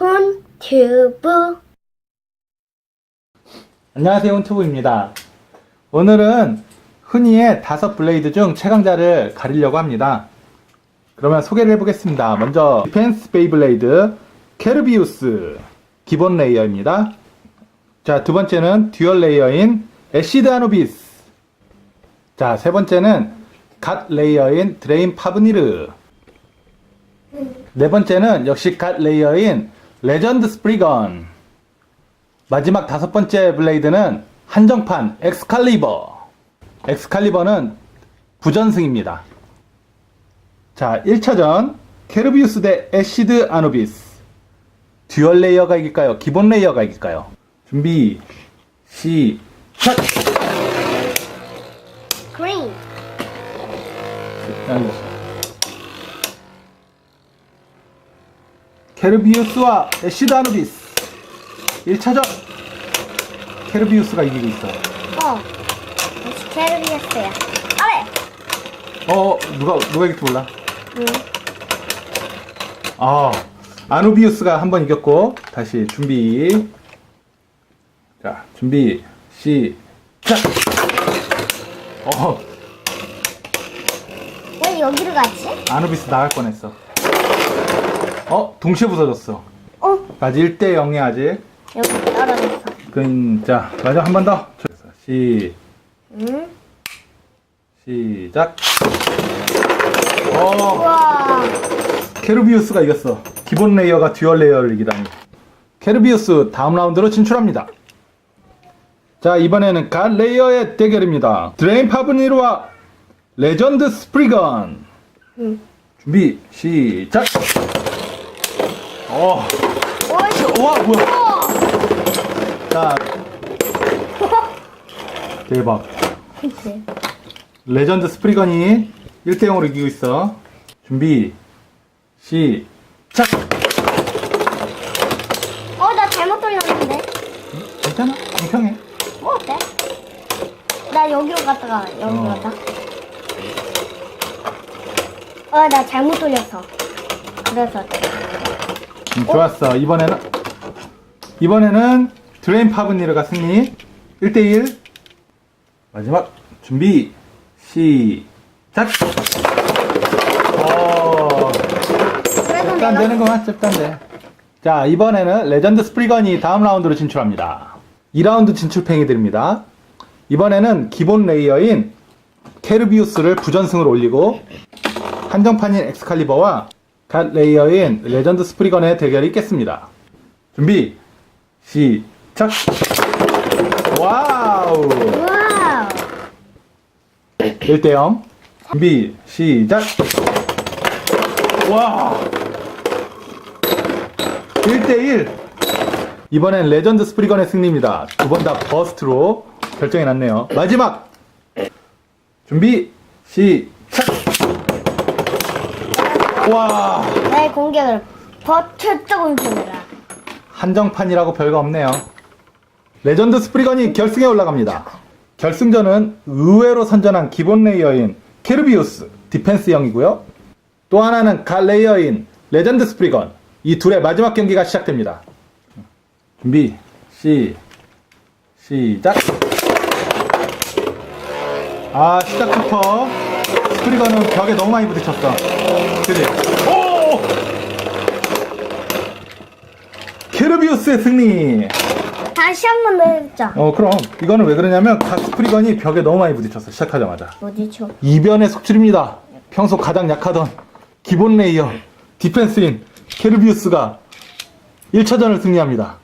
혼튜브. 안녕하세요 온투브입니다. 오늘은 흔히의 다섯 블레이드 중 최강자를 가리려고 합니다. 그러면 소개를 해보겠습니다. 먼저 디펜스 베이블레이드 케르비우스 기본 레이어입니다. 자 두 번째는 듀얼 레이어인 애시드 아노비스. 자 세 번째는 갓 레이어인 드레인 파브니르. 네 번째는 역시 갓 레이어인 레전드 스프리건 마지막 다섯 번째 블레이드는 한정판 엑스칼리버. 엑스칼리버는 부전승입니다. 자, 1차전 케르비우스 대 애시드 아노비스. 듀얼 레이어가 이길까요? 기본 레이어가 이길까요? 준비 시작. 그린 아이고. 케르비우스와 애시드 아노비스. 1차전 케르비우스가 이기고 있어. 어 역시 캐르비였어요 아래 어, 누가 누가 이길지 몰라. 응. 아, 아누비우스가 한 번 이겼고 다시 준비. 자, 준비 시작. 어, 왜 여기로 갔지? 아누비스 나갈 뻔했어. 어, 동시에 부서졌어. 어 아직 1대 0이 아직. 여기 떨어졌어 그, 자, 마지막 한 번 더. 시 응? 시작. 어, 우와 케르비우스가 이겼어. 기본 레이어가 듀얼 레이어를 이기다니. 케르비우스 다음 라운드로 진출합니다. 자, 이번에는 갓 레이어의 대결입니다. 드레인 파브니르와 레전드 스프리건. 응. 준비, 시작! 어, 와, 뭐야. 자, 대박. 그치 레전드 스프리건이 1대0으로 이기고 있어. 준비, 시작! 어 나 잘못 돌렸는데 괜찮아? 공평해. 뭐 어때? 나 여기로 갔다가 여기로 어. 갔다 어 나 잘못 돌렸어 그래서 음, 좋았어. 이번에는 이번에는 드레인 파브니르가 승리. 1대1. 마지막 준비 시작. 어, 그래도 cep단 내가 되는 거만 cep단 돼. 자, 이번에는 레전드 스프리건이 다음 라운드로 진출합니다. 2라운드 진출팽이 드립니다. 이번에는 기본 레이어인 케르비우스를 부전승으로 올리고 한정판인 엑스칼리버와 갓 레이어인 레전드 스프리건의 대결이 있겠습니다. 준비 시작. 와우. 와우! 1대 0 준비 시작! 와 1대 1 이번엔 레전드 스프리건의 승리입니다. 두 번 다 버스트로 결정이 났네요. 마지막! 준비 시작 와 나의 공격을 버텼던 중이라 한정판이라고 별거 없네요. 레전드 스프리건이 결승에 올라갑니다. 결승전은 의외로 선전한 기본 레이어인 케르비우스 디펜스형이고요. 또 하나는 갓 레이어인 레전드 스프리건. 이 둘의 마지막 경기가 시작됩니다. 준비 시 시작. 아 시작부터 스 프리건은 벽에 너무 많이 부딪혔어. 그지? 오! 케르비우스의 승리. 다시 한 번 더 해보자. 어 그럼. 이거는 왜 그러냐면 가스프리건이 벽에 너무 많이 부딪혔어 시작하자마자. 저 이변의 속출입니다. 평소 가장 약하던 기본 레이어 디펜스인 케르비우스가 1차전을 승리합니다.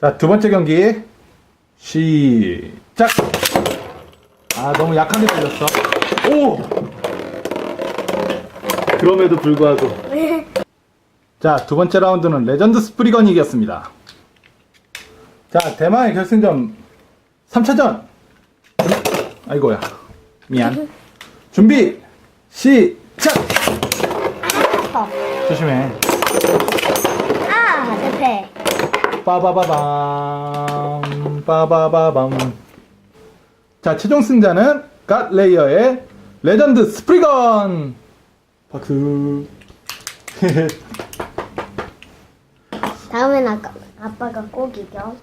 자 두 번째 경기. 시작! 아 너무 약하게 달렸어 오 그럼에도 불구하고 자 두 번째 라운드는 레전드 스프리건이 이겼습니다 자, 대망의 결승전 3차전. 아이고야. 미안. 준비. 시작. 어. 조심해. 아, 내 배. 빠바바밤. 빠바바밤. 자, 최종 승자는 갓 레이어의 레전드 스프리건. 박수. 다음엔 아까, 아빠가 꼭 이겨.